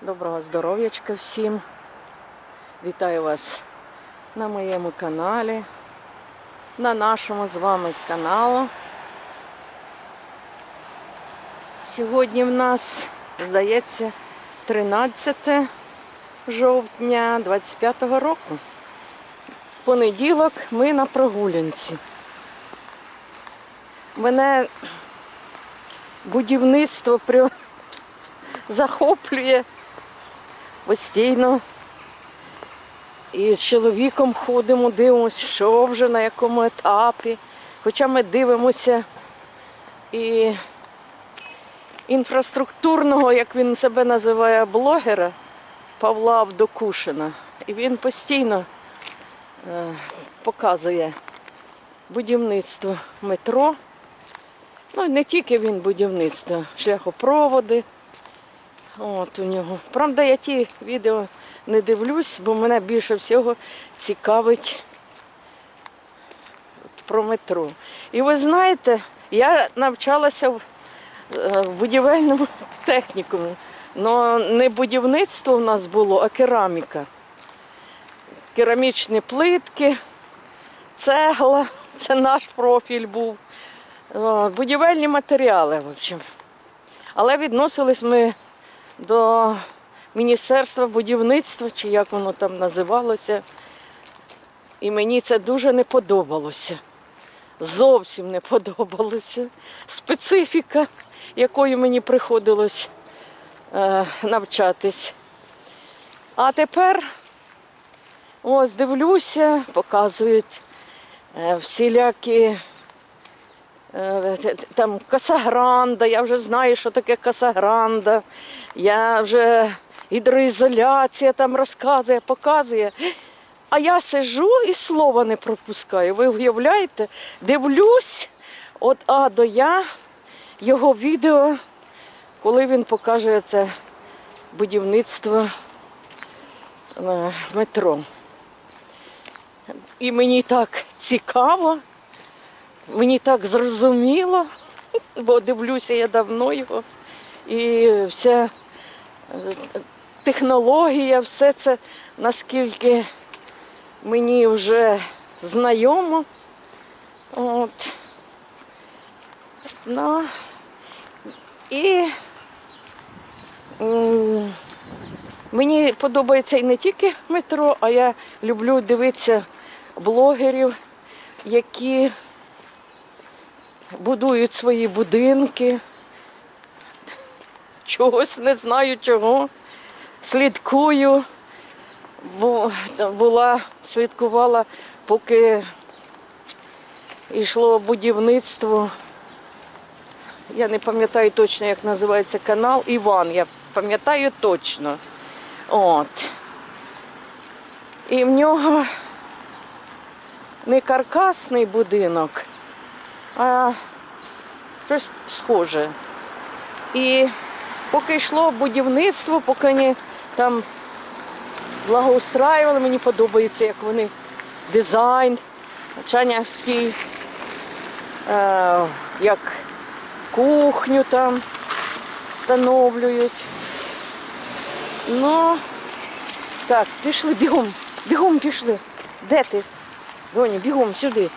Доброго здоров'ячка всім. Вітаю вас на моєму каналі, на нашому з вами каналу. Сьогодні в нас, здається, 13 жовтня 25-го року. Понеділок ми на прогулянці. Мене будівництво при... захоплює постійно. І з чоловіком ходимо, дивимося, що вже на якому етапі. Хоча ми дивимося і інфраструктурного, як він себе називає, блогера Павла Авдокушина. І він постійно е, показує будівництво метро. Ну, не тільки він будівництво, шляхопроводи. От у нього. Правда, я ті відео не дивлюсь, бо мене більше всього цікавить про метро. І ви знаєте, я навчалася в, е, будівельному технікумі. але не будівництво у нас було, а кераміка. Керамічні плитки, цегла, це наш профіль був. Будівельні матеріали, в общем. Але відносились ми до Міністерства будівництва, чи як воно там називалося. І мені це дуже не подобалося. Зовсім не подобалося. Специфіка, якою мені приходилось е, навчатись. А тепер ось дивлюся, показують е, всілякі там касагранда, я вже знаю, що таке касагранда. Я вже гідроізоляція там розказує, показує. А я сижу і слова не пропускаю. Ви уявляєте? Дивлюсь от А до Я його відео, коли він покаже це будівництво е, метро. І мені так цікаво. Мені так зрозуміло, бо дивлюся я давно його. І вся е, технологія, все це наскільки мені вже знайомо. От. Ну, і мені подобається і не тільки метро, а я люблю дивитися блогерів, які будують свої будинки. Чогось не знаю чого. Слідкую, бо була, слідкувала, поки йшло будівництво. Я не пам'ятаю точно, як називається канал. Іван, я пам'ятаю точно. От. І в нього не каркасний будинок, а щось схоже. І поки йшло будівництво, поки вони там благоустраювали, мені подобається, як вони дизайн, Чаня стій, е, як кухню там встановлюють. Ну, так, пішли бігом, бігом пішли. Де ти? Доня, бігом сюди.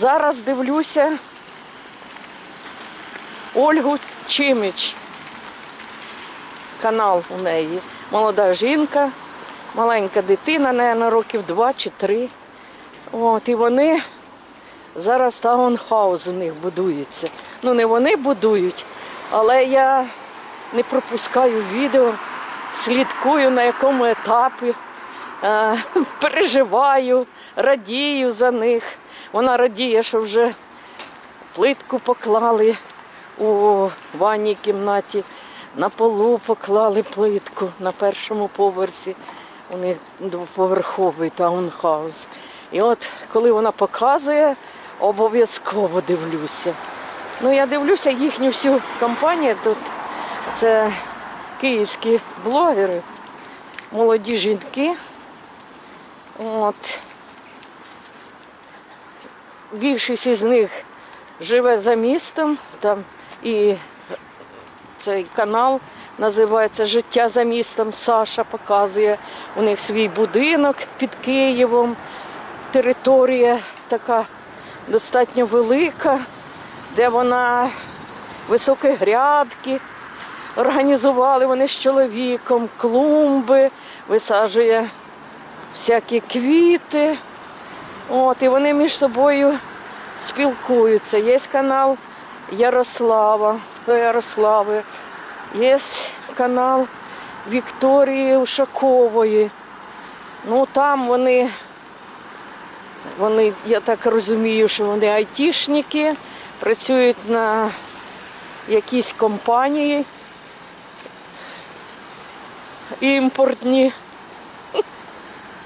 Зараз дивлюся Ольгу Чиміч. Канал у неї. Молода жінка, маленька дитина, наверное, років два чи три. От, і вони зараз таунхаус у них будується. Ну, не вони будують, але я не пропускаю відео, слідкую на якому етапі, е, переживаю, радію за них. Вона радіє, що вже плитку поклали у ванній кімнаті, на полу поклали плитку на першому поверсі. У них двоповерховий таунхаус. І от коли вона показує, обов'язково дивлюся. Ну, я дивлюся їхню всю компанію тут. Це київські блогери, молоді жінки. От. Більшість із них живе за містом, там і цей канал. Називається Життя за містом. Саша показує у них свій будинок під Києвом. Територія така достатньо велика, де вона високі грядки. Організували вони з чоловіком клумби, висаджує всякі квіти. От, і вони між собою спілкуються. Є канал Ярослава, Ярослави, є канал Вікторії Ушакової. Ну там вони, вони, я так розумію, що вони айтішники, працюють на якійсь компанії імпортні.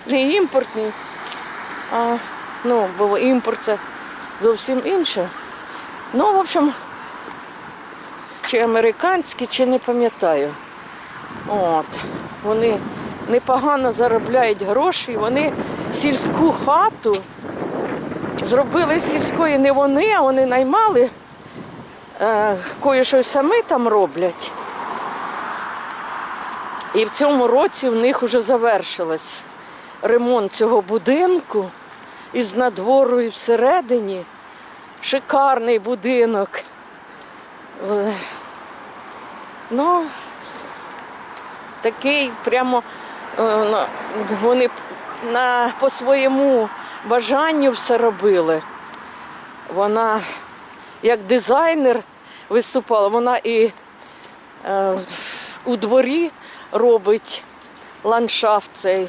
Не імпортні, а ну, бо імпорт це зовсім інше. Ну, в общем, чи американські, чи не пам'ятаю. От. Вони непогано заробляють гроші, вони сільську хату зробили сільської не вони, а вони наймали, е, кое-що самі там роблять. І в цьому році в них вже завершилось ремонт цього будинку із надвору і всередині. Шикарний будинок. Е, Ну, такий прямо е, вони на, по своєму бажанню все робили. Вона як дизайнер виступала, вона і е, у дворі робить ландшафт цей,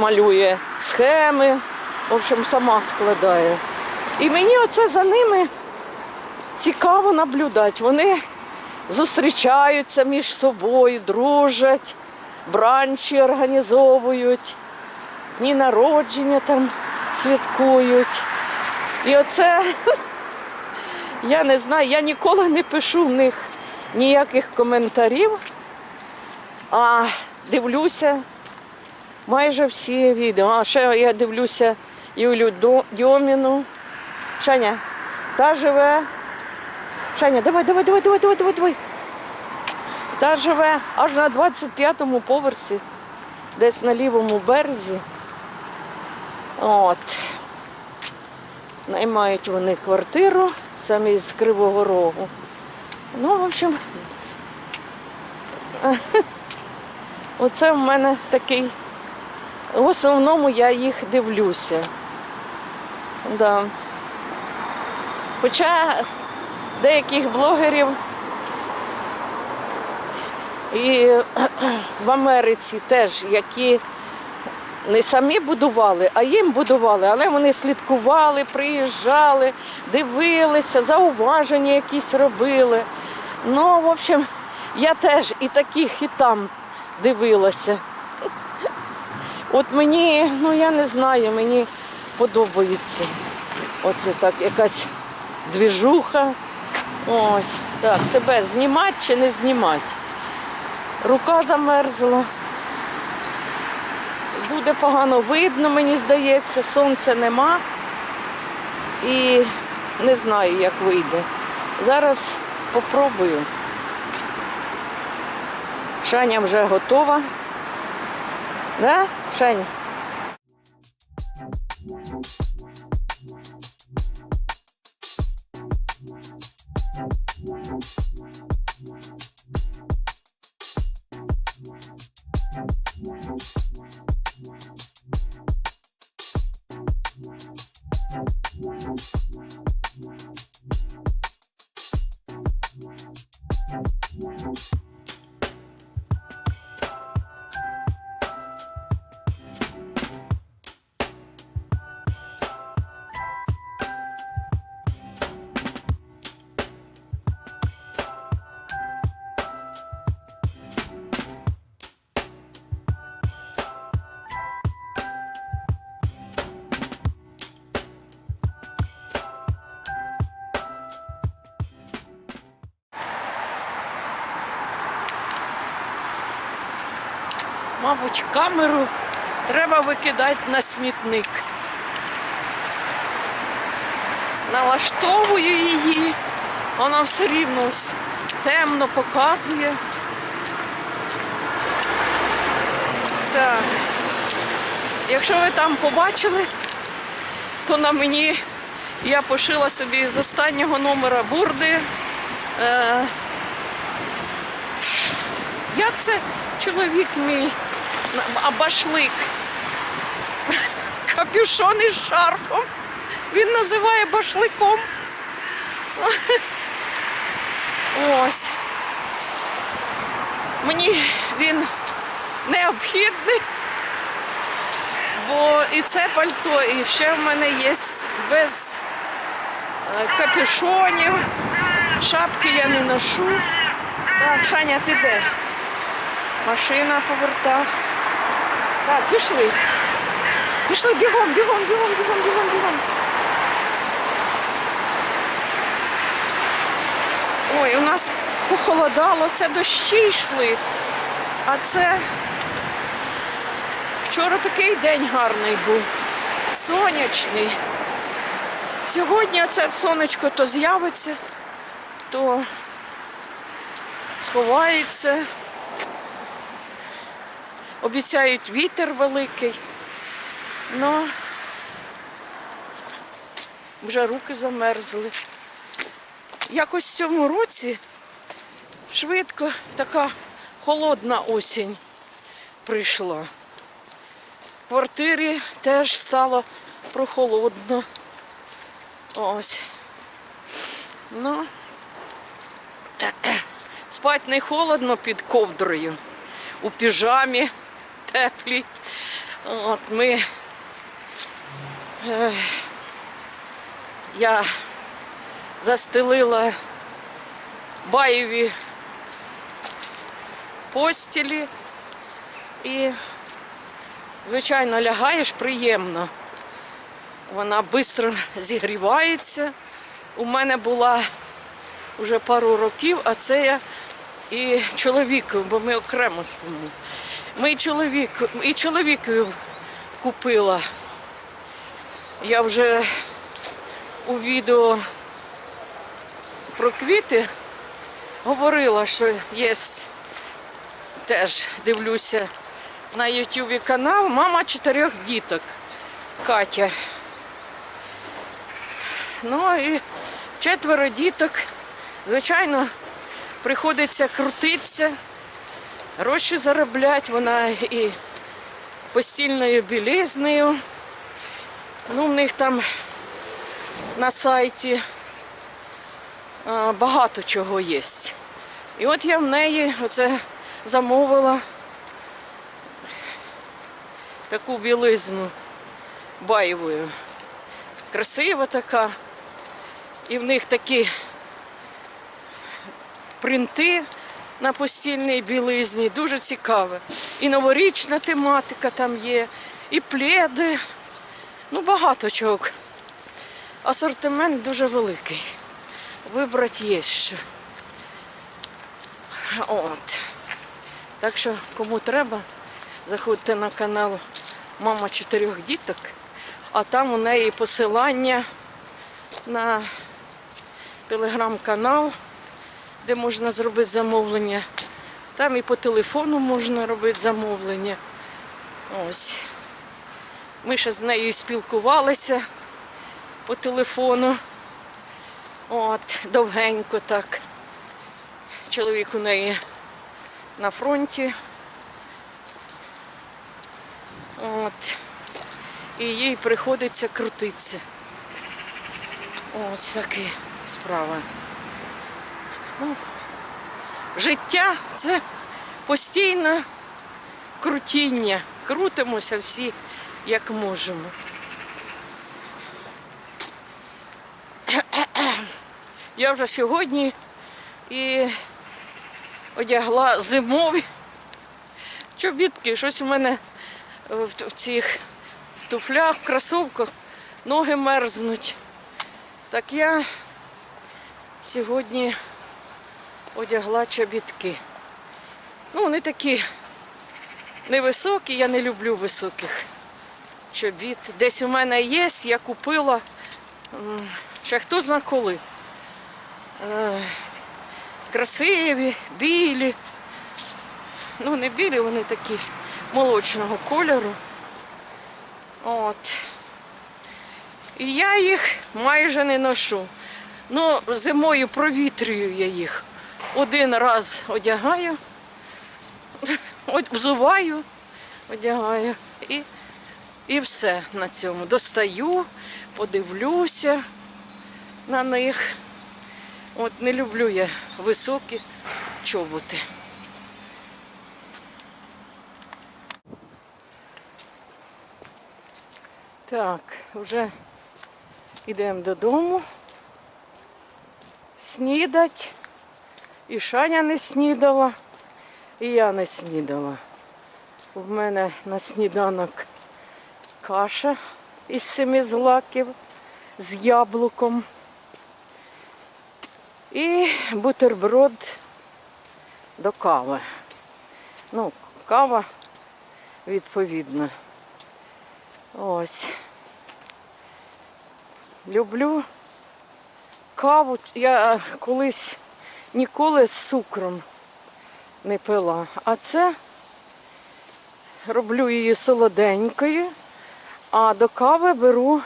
малює схеми, в общем, сама складає. І мені оце за ними цікаво наблюдати. Вони зустрічаються між собою, дружать, бранчі організовують, дні народження там святкують. І оце я не знаю, я ніколи не пишу в них ніяких коментарів, а дивлюся майже всі відео. А ще я дивлюся Юлю Дьоміну. Шаня, та живе. Шаня, давай, давай, давай, давай, давай, давай, давай. Та живе аж на 25-му поверсі, десь на лівому березі. От. Наймають вони квартиру самі з Кривого Рогу. Ну, в общем, оце в мене такий. В основному я їх дивлюся. Да. Хоча деяких блогерів і в Америці теж, які не самі будували, а їм будували, але вони слідкували, приїжджали, дивилися, зауваження якісь робили. Ну, в общем, я теж і таких, і там дивилася. От мені, ну я не знаю, мені подобається. Оце так, якась двіжуха. Ось, так, себе знімати чи не знімати. Рука замерзла. Буде погано видно, мені здається, сонця нема. І не знаю, як вийде. Зараз попробую. Шаня вже готова. Да, Шань? Мабуть, камеру треба викидати на смітник. Налаштовую її Воно все рівно темно показує. Так. Якщо ви там побачили, то на мені я пошила собі з останнього номера бурди. Е, як це чоловік мій? А башлик. Капюшон із шарфом. Він називає башликом. Ось. Мені він необхідний, бо і це пальто, і ще в мене є без е, капюшонів. Шапки я не ношу. Так, Шаня, ти де? Машина поверта. Так, пішли. Пішли бігом, бігом, бігом, бігом, бігом, бігом. Ой, у нас похолодало, це дощі йшли. А це вчора такий день гарний був. Сонячний. Сьогодні це сонечко то з'явиться, то сховається. Обіцяють вітер великий. Ну вже руки замерзли. Якось в цьому році швидко така холодна осінь прийшла. В квартирі теж стало прохолодно. Ось. Ну, спать не холодно під ковдрою, у піжамі теплій. От ми. Е, я застелила баєві постілі і, звичайно, лягаєш приємно. Вона швидко зігрівається. У мене була вже пару років, а це я і чоловіку, бо ми окремо спимо. Ми і чоловік, і чоловікові купила. Я вже у відео про квіти говорила, що є теж дивлюся на Ютубі канал Мама чотирьох діток Катя. Ну і четверо діток. Звичайно, приходиться крутитися, гроші заробляти, вона і постільною білизнею. Ну, в них там на сайті багато чого є. І от я в неї оце замовила таку білизну байвою. Красива така. І в них такі принти на постільній білизні, дуже цікаве. І новорічна тематика там є, і пледи. Ну, багато чого. Асортимент дуже великий. Вибрати є що. От. Так що, кому треба, заходьте на канал Мама чотирьох діток, а там у неї посилання на телеграм-канал, де можна зробити замовлення. Там і по телефону можна робити замовлення. Ось. Ми ще з нею спілкувалися по телефону. От, довгенько так. Чоловік у неї на фронті. От. І їй приходиться крутитися. Ось така справа. Ну, життя це постійне крутіння. Крутимося всі як можемо. Я вже сьогодні і одягла зимові чобітки. Щось у мене в, цих туфлях, в кросовках ноги мерзнуть. Так я сьогодні одягла чобітки. Ну, вони такі невисокі, я не люблю високих чобіт. Десь у мене є, я купила ще хто зна коли. е, красиві, білі. Ну, не білі, вони такі молочного кольору. От. І я їх майже не ношу. Ну, зимою провітрюю я їх. Один раз одягаю, взуваю, одягаю і, і все на цьому. Достаю, подивлюся на них. От не люблю я високі чоботи. Так, вже йдемо додому. Снідать. І Шаня не снідала, і я не снідала. У мене на сніданок каша із семи злаків з яблуком. І бутерброд до кави. Ну, кава відповідно. Ось. Люблю каву. Я колись ніколи з цукром не пила. А це роблю її солоденькою, а до кави беру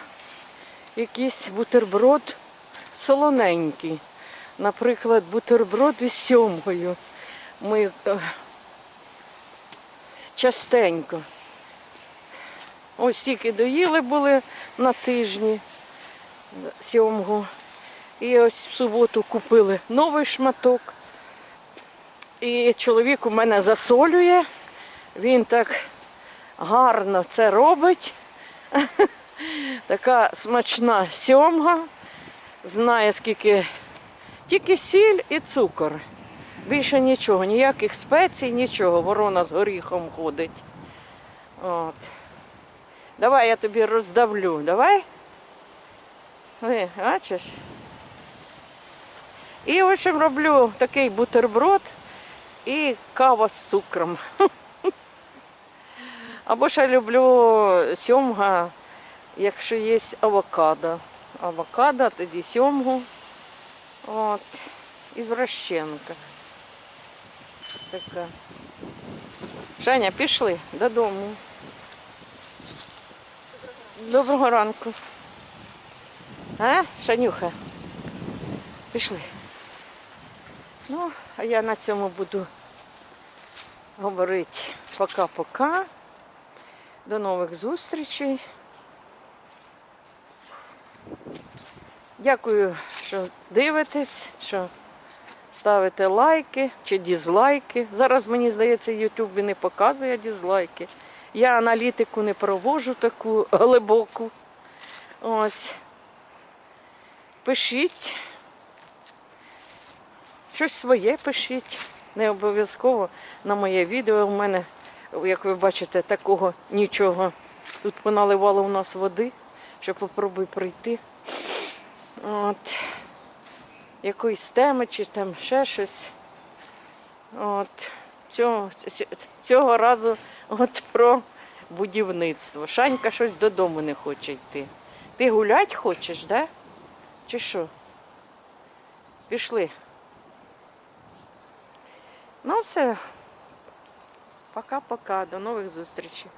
якийсь бутерброд солоненький. Наприклад, бутерброд із сьомкою. Ми е, частенько. Ось тільки доїли були на тижні сьомгу. І ось в суботу купили новий шматок. І чоловік у мене засолює. Він так гарно це робить. Така смачна сьомга. Знає, скільки тільки сіль і цукор. Більше нічого, ніяких спецій, нічого. Ворона з горіхом ходить. От. Давай я тобі роздавлю. Давай. Ви, бачиш? І в общем роблю такий бутерброд і кава з цукром. Або ще люблю сьомга, якщо є авокадо. Авокадо, тоді сьомгу. От. І вращенка. Така. Женя, пішли додому. Доброго ранку. А, Шанюха? Пішли. Ну, а я на цьому буду говорити пока-пока. До нових зустрічей. Дякую, що дивитесь, що ставите лайки чи дізлайки. Зараз, мені здається, YouTube не показує дізлайки. Я аналітику не проводжу таку глибоку. Ось. Пишіть. Щось своє пишіть. Не обов'язково на моє відео. У мене, як ви бачите, такого нічого. Тут поналивало у нас води, що попробуй прийти. От. Якоїсь теми чи там ще щось. От. Цього, цього разу от про будівництво. Шанька щось додому не хоче йти. Ти гулять хочеш, да? Чи що? Пішли. Ну все. Пока-пока. До нових зустрічей.